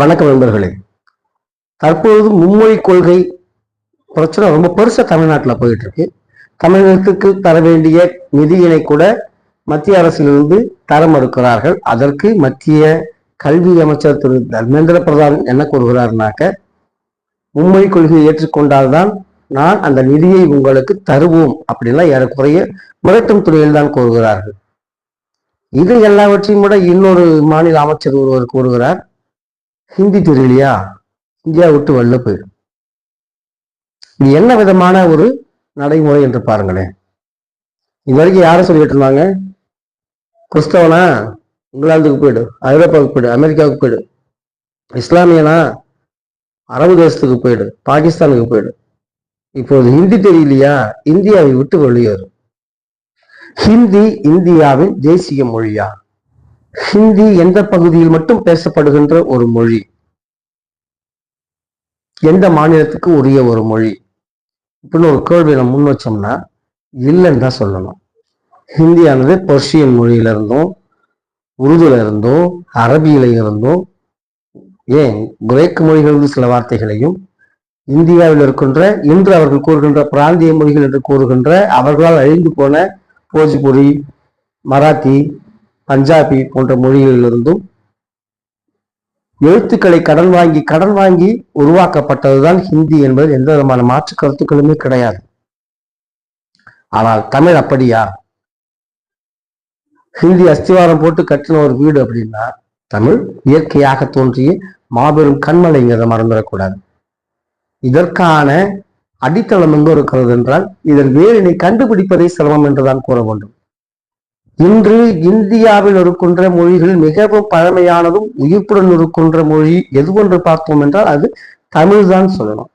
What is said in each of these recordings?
வணக்கம் நண்பர்களே. தற்பொழுது மும்மொழி கொள்கை பிரச்சனை ரொம்ப பெருசாக தமிழ்நாட்டில் போயிட்டு இருக்கு தமிழகத்துக்கு தர வேண்டிய நிதியினை கூட மத்திய அரசிலிருந்து தர மறுக்கிறார்கள். அதற்கு மத்திய கல்வி அமைச்சர் திரு தர்மேந்திர பிரதான் என்ன கூறுகிறார்னாக்க மும்மொழி கொள்கையை ஏற்றுக்கொண்டால்தான் நான் அந்த நிதியை உங்களுக்கு தருவோம் அப்படின்லாம் ஏறக்குறைய மிரட்டும் துறையில் தான் கூறுகிறார்கள். இது எல்லாவற்றையும் விட இன்னொரு மாநில அமைச்சர் ஒருவர் கூறுகிறார். ஹிந்தி தெரியலையா? இந்தியா விட்டு வெளில போயிடும். இது என்ன விதமான ஒரு நடைமுறை என்று பாருங்களேன். இது வரைக்கும் யாரை சொல்லிட்டு இருந்தாங்க கிறிஸ்தவனா? இங்கிலாந்துக்கு போயிடு ஐரோப்பாவுக்கு போயிடு அமெரிக்காவுக்கு போயிடு இஸ்லாமியனா? அரபு தேசத்துக்கு போயிடு பாகிஸ்தானுக்கு போயிடு. இப்போது ஹிந்தி தெரியலையா? இந்தியாவை விட்டு வெளியேறும் ஹிந்தி இந்தியாவின் தேசிய மொழியா? ஹிந்தி எந்த பகுதியில் மட்டும் பேசப்படுகின்ற ஒரு மொழி? எந்த மாநிலத்துக்கு உரிய ஒரு மொழி? இப்படின்னு ஒரு கேள்வி நம்ம முன் வச்சோம்னா இல்லைன்னு தான் சொல்லணும். ஹிந்தியானது பர்ஷியன் மொழியில இருந்தும் உருதுல இருந்தும் அரபியில இருந்தும் ஏன்? கிரேக்க மொழிகளிலிருந்து சில வார்த்தைகளையும் இந்தியாவில் இருக்கின்ற இன்று அவர்கள் கூறுகின்ற பிராந்திய மொழிகள் என்று கூறுகின்ற அவர்களால் அழிந்து போன போஜ்புரி மராத்தி பஞ்சாபி போன்ற மொழிகளிலிருந்தும் எழுத்துக்களை கடன் வாங்கி கடன் வாங்கி உருவாக்கப்பட்டதுதான் ஹிந்தி என்பது எந்த விதமான மாற்று கருத்துக்களுமே கிடையாது. ஆனால் தமிழ் அப்படியா? ஹிந்தி அஸ்திவாரம் போட்டு கட்டின ஒரு வீடு அப்படின்னா தமிழ் இயற்கையாக தோன்றிய மாபெரும் கண்மலைங்கிறத மறந்துடக்கூடாது. இதற்கான அடித்தளம் எங்கு இருக்கிறது என்றால் இதன் வேரினை கண்டுபிடிப்பதே சிரமம் என்றுதான் கூற வேண்டும். இன்று இந்தியாவில் இருக்கின்ற மொழிகள் மிகவும் பழமையானதும் உயிர்ப்புடன் இருக்கின்ற மொழி எதுவென்று பார்த்தோம் என்றால் அது தமிழ் தான் சொல்லணும்.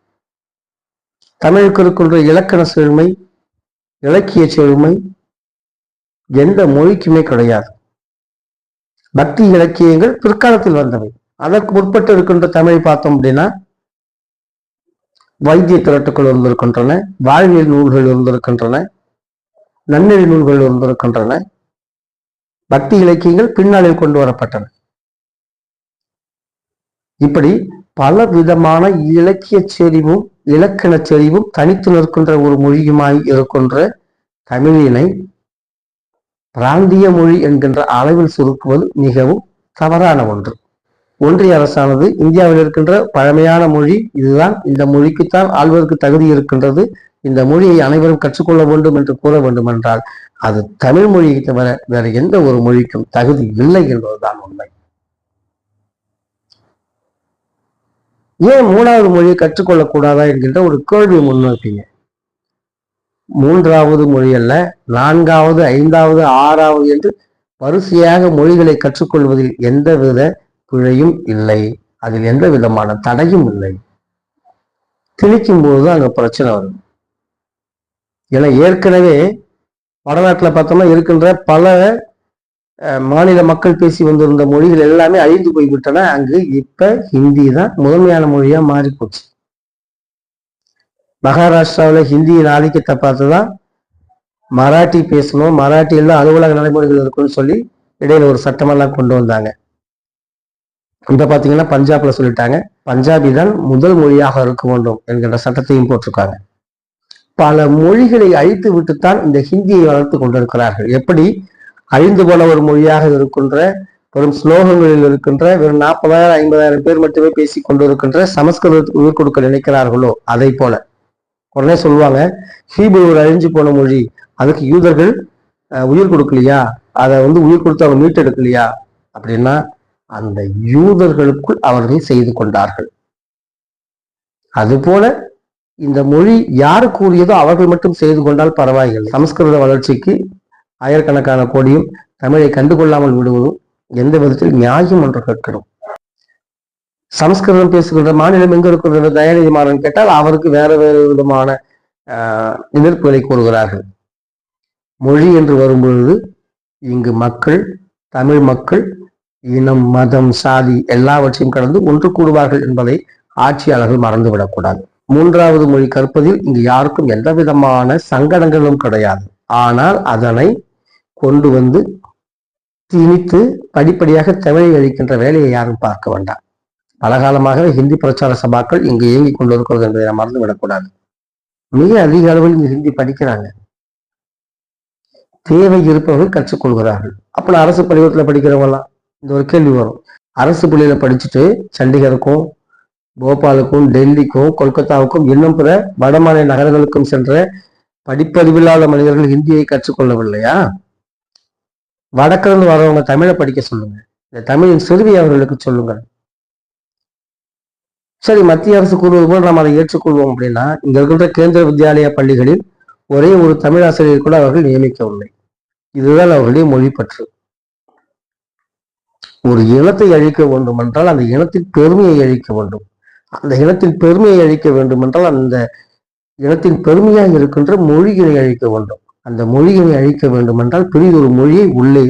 தமிழுக்கு இருக்கின்ற இலக்கண செழுமை இலக்கிய செழுமை எந்த மொழிக்குமே கிடையாது. பக்தி இலக்கியங்கள் பிற்காலத்தில் வந்தவை. அதற்கு முற்பட்டு இருக்கின்ற தமிழை பார்த்தோம் அப்படின்னா வைத்திய திரட்டுக்கள் இருந்திருக்கின்றன வாழ்வியல் நூல்கள் இருந்திருக்கின்றன நன்னெறி நூல்கள் இருந்திருக்கின்றன பக்தி இலக்கியங்கள் பின்னாளில் கொண்டு வரப்பட்டன. இப்படி பல விதமான இலக்கிய செறிவும் இலக்கண செறிவும் தனித்து நிற்கின்ற ஒரு மொழியுமாய் இருக்கின்ற தமிழினை பிராந்திய மொழி என்கின்ற அளவில் சுருக்குவது மிகவும் தவறான ஒன்று. ஒன்றிய அரசானது இந்தியாவில் இருக்கின்ற பழமையான மொழி இதுதான். இந்த மொழிக்குத்தான் ஆள்வதற்கு தகுதி இருக்கின்றது. இந்த மொழியை அனைவரும் கற்றுக்கொள்ள வேண்டும் என்று கூற வேண்டும் என்றால் அது தமிழ் மொழியை தவிர வேற எந்த ஒரு மொழிக்கும் தகுதி இல்லை என்பதுதான் உண்மை. ஏன் மூணாவது மொழியை கற்றுக்கொள்ளக் கூடாதா என்கின்ற ஒரு கேள்வி முன்வைப்பீங்க. மூன்றாவது மொழி அல்ல நான்காவது ஐந்தாவது ஆறாவது என்று வரிசையாக மொழிகளை கற்றுக்கொள்வதில் எந்தவித பிழையும் இல்லை. அதில் எந்த விதமான தடையும் இல்லை. திணிக்கும் போது அங்க பிரச்சனை வரும். ஏன்னா ஏற்கனவே வடநாட்டில் பார்த்தோம்னா இருக்கின்ற பல மாநில மக்கள் பேசி வந்திருந்த மொழிகள் எல்லாமே அழிந்து போய்விட்டன. அங்கு இப்ப ஹிந்தி தான் முதன்மையான மொழியா மாறி போச்சு மகாராஷ்டிராவில் ஹிந்தியின் ஆதிக்கத்தை பார்த்து தான் மராட்டி பேசணும். மராட்டியில் எல்லாம் அலுவலக நடைமுறைகள் இருக்குன்னு சொல்லி இடையில ஒரு சட்டமெல்லாம் கொண்டு வந்தாங்க. இப்ப பாத்தீங்கன்னா பஞ்சாப்ல சொல்லிட்டாங்க. பஞ்சாபி தான் முதல் மொழியாக இருக்க வேண்டும் என்கின்ற சட்டத்தையும் போட்டிருக்காங்க. பல மொழிகளை அழித்து விட்டுத்தான் இந்த ஹிந்தியை வளர்த்து கொண்டிருக்கிறார்கள். எப்படி? அழிந்து போன ஒரு மொழியாக இருக்கின்ற வெறும் ஸ்லோகங்களில் இருக்கின்ற வெறும் நாற்பதாயிரம் ஐம்பதாயிரம் பேர் மட்டுமே பேசி கொண்டிருக்கின்ற சமஸ்கிருதத்துக்கு உயிர் கொடுக்க நினைக்கிறார்களோ? அதை போல. உடனே சொல்லுவாங்க ஹீப்ரு ஒரு அழிஞ்சு போன மொழி. அதுக்கு யூதர்கள் உயிர் கொடுக்கலையா? அதை வந்து உயிர் கொடுத்து அவங்க மீட்டெடுக்கலையா? அப்படின்னா அந்த யூதர்களுக்குள் அவர்கள் செய்து கொண்டார்கள். அதுபோல இந்த மொழி யார் கூறியதோ அவர்கள் மட்டும் செய்து கொண்டால் பரவாயில்லை. சமஸ்கிருத வளர்ச்சிக்கு ஆயிரக்கணக்கான கோடியும் தமிழை கண்டுகொள்ளாமல் விடுவதும் எந்த விதத்தில் நியாயம் என்று கேட்கிறோம். சமஸ்கிருதம் பேசுகின்ற மாநிலம் எங்க இருக்கிறது தயாநிதி மாறன் கேட்டால் அவருக்கு வேற வேறு விதமான எதிர்ப்புகளை கூறுகிறார்கள். மொழி என்று வரும்பொழுது இங்கு மக்கள் தமிழ் மக்கள் இனம் மதம் சாதி எல்லாவற்றையும் கடந்து ஒன்று கூடுவார்கள் என்பதை ஆட்சியாளர்கள் மறந்துவிடக்கூடாது. மூன்றாவது மொழி கற்பதில் இங்கு யாருக்கும் எந்த விதமான சங்கடங்களும் கிடையாது. ஆனால் அதனை கொண்டு வந்து திணித்து படிப்படியாக தமிழை அளிக்கின்ற வேலையை யாரும் பார்க்க வேண்டாம். பலகாலமாகவே ஹிந்தி பிரச்சார சபாக்கள் இங்கு இயங்கிக் கொண்டிருக்கிறது என்பதை நாம் மறந்து விடக்கூடாது மிக அதிக அளவில் இங்கு ஹிந்தி படிக்கிறாங்க. தேவை இருப்பவர்கள் கற்றுக்கொள்கிறார்கள் அப்புறம் அரசு பள்ளிக்கூடத்தில் படிக்கிறவங்கலாம் இந்த ஒரு கேள்வி வரும். அரசு பள்ளியில படிச்சுட்டு சண்டிகருக்கும் போபாலுக்கும் டெல்லிக்கும் கொல்கத்தாவுக்கும் இன்னும் பிற வடமாநில நகரங்களுக்கும் சென்ற படிப்பறிவில்லாத மனிதர்கள் ஹிந்தியை கற்றுக்கொள்ளவில்லையா? வடக்கிலிருந்து வரவங்க தமிழை படிக்க சொல்லுங்க. இந்த தமிழின் சிறுவி அவர்களுக்கு சொல்லுங்கள். சரி மத்திய அரசு கூறுவது போல் நாம் அதை ஏற்றுக்கொள்வோம் அப்படின்னா இங்க இருக்கின்ற கேந்திர வித்யாலய பள்ளிகளில் ஒரே ஒரு தமிழ் ஆசிரியர் கூட அவர்கள் நியமிக்கவில்லை. இதுதான் அவர்களுடைய மொழி பற்று. ஒரு இனத்தை அழிக்க வேண்டும் என்றால் அந்த இனத்தின் பெருமையை அழிக்க வேண்டும். அந்த இனத்தின் பெருமையை அழிக்க வேண்டும் என்றால் அந்த இனத்தின் பெருமையாக இருக்கின்ற மொழிகளை அழிக்க வேண்டும். அந்த மொழிகளை அழிக்க வேண்டும் என்றால் பெரியதொரு மொழியை உள்ளே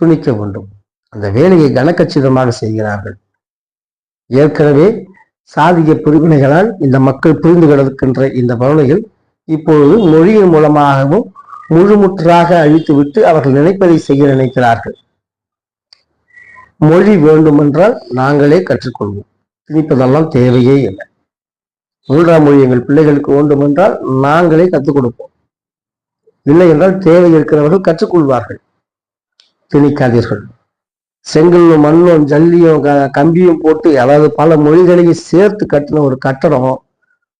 துணிக்க வேண்டும். அந்த வேலையை கனக்கச்சிதமாக செய்கிறார்கள். ஏற்கனவே சாதிய பிரிவினைகளால் இந்த மக்கள் புரிந்து கிடக்கின்ற இந்த பவனைகள் இப்பொழுது மொழியின் மூலமாகவும் முழுமுற்றாக அழித்துவிட்டு அவர்கள் நினைப்பதை செய்ய நினைக்கிறார்கள். மொழி வேண்டுமென்றால் நாங்களே கற்றுக்கொள்வோம். திணிப்பதெல்லாம் தேவையே இல்லை. மூன்றாம் மொழி எங்கள் பிள்ளைகளுக்கு வேண்டுமென்றால் நாங்களே கற்றுக் கொடுப்போம். இல்லை என்றால் தேவை இருக்கிறவர்கள் கற்றுக்கொள்வார்கள் திணிக்காதீர்கள். செங்கல்லும் மண்ணும் ஜல்லியும் க- கம்பியும் போட்டு அதாவது பல மொழிகளையும் சேர்த்து கட்டின ஒரு கட்டடம்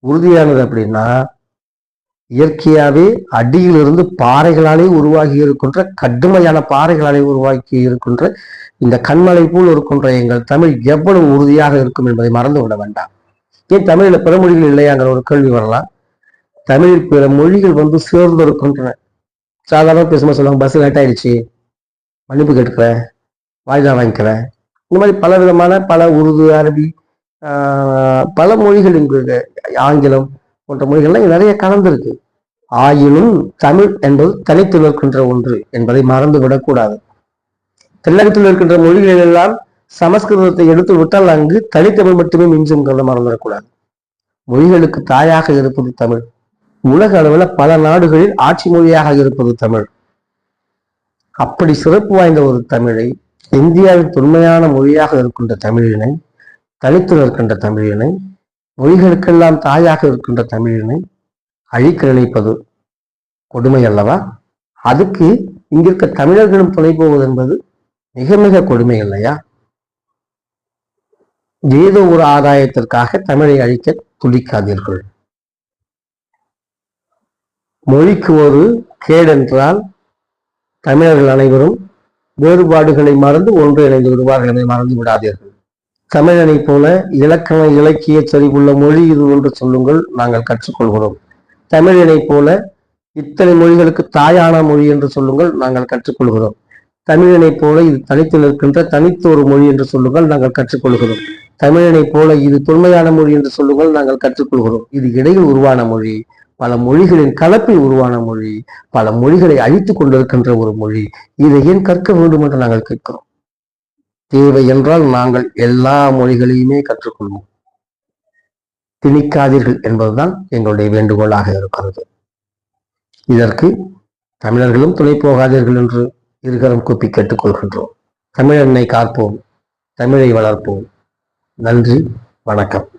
உறுதியானது அப்படின்னா இயற்கையாகவே அடியிலிருந்து பாறைகளாலே உருவாகி இருக்கின்ற கடுமையான பாறைகளாலே உருவாக்கி இருக்கின்ற இந்த கண்மலை போல் இருக்கின்ற எங்கள் தமிழ் எவ்வளவு உறுதியாக இருக்கும் என்பதை மறந்து விட வேண்டாம். ஏன் தமிழில் பிற மொழிகள் இல்லையாங்கிற ஒரு கேள்வி வரலாம். தமிழில் பிற மொழிகள் வந்து சேர்ந்து இருக்கின்றன சாதாரண பேசும்போது சொல்லுவாங்க பஸ் லேட் ஆயிடுச்சு. மன்னிப்பு கேட்டுக்கிறேன். வாய்தா வாங்கிக்கிறேன். இந்த மாதிரி பல விதமான பல உருது அரபி பல மொழிகள் இங்கு ஆங்கிலம் போன்ற மொழிகள்லாம் நிறைய கலந்துருக்கு. ஆயினும் தமிழ் என்பது தனித்து நிற்கின்ற ஒன்று என்பதை மறந்து விடக்கூடாது தென்னகத்தில் இருக்கின்ற மொழிகள் எல்லாம் சமஸ்கிருதத்தை எடுத்து விட்டால் அங்கு தனித்தமிழ் மட்டுமே மிஞ்சுங்கிறத மறந்துடக்கூடாது மொழிகளுக்கு தாயாக இருப்பது தமிழ். உலக அளவில் பல நாடுகளில் ஆட்சி மொழியாக இருப்பது தமிழ். அப்படி சிறப்பு வாய்ந்த ஒரு தமிழை இந்தியாவின் தொன்மையான மொழியாக இருக்கின்ற தமிழினை தனித்து நிற்கின்ற தமிழினை மொழிகளுக்கெல்லாம் தாயாக இருக்கின்ற தமிழினை அழிக்க கொடுமை அல்லவா அதுக்கு இங்கிருக்க தமிழர்களும் துணை போவது என்பது மிக மிக கொடுமை இல்லையா ஏதோ ஒரு ஆதாயத்திற்காக தமிழை அழிக்க துடிக்காதீர்கள். மொழிக்கு ஒரு கேடென்றால் தமிழர்கள் அனைவரும் வேறுபாடுகளை மறந்து ஒன்று இணைந்து விடுவார்கள் என்பதை மறந்து விடாதீர்கள். தமிழனை போல இலக்கண இலக்கிய செறிவுள்ள மொழி இது என்று சொல்லுங்கள் நாங்கள் கற்றுக்கொள்கிறோம். தமிழினை போல இத்தனை மொழிகளுக்கு தாயான மொழி என்று சொல்லுங்கள் நாங்கள் கற்றுக்கொள்கிறோம். தமிழனைப் போல இது தனித்து நிற்கின்ற தனித்த ஒரு மொழி என்று சொல்லுங்கள் நாங்கள் கற்றுக்கொள்கிறோம். தமிழினை போல இது தொன்மையான மொழி என்று சொல்லுங்கள் நாங்கள் கற்றுக்கொள்கிறோம். இது இடையில் உருவான மொழி பல மொழிகளின் கலப்பில் உருவான மொழி பல மொழிகளை அழித்துக் கொண்டிருக்கின்ற ஒரு மொழி. இதை ஏன் கற்க வேண்டும் என்று நாங்கள் கேட்கிறோம். தேவை என்றால் நாங்கள் எல்லா மொழிகளையுமே கற்றுக்கொள்வோம். திணிக்காதீர்கள் என்பதுதான் எங்களுடைய வேண்டுகோளாக இருக்கிறது. இதற்கு தமிழர்களும் துணை போகாதீர்கள் என்று இருகரம் கூப்பி கேட்டுக்கொள்கின்றோம். தமிழனை காப்போம் தமிழை வளர்ப்போம். நன்றி வணக்கம்.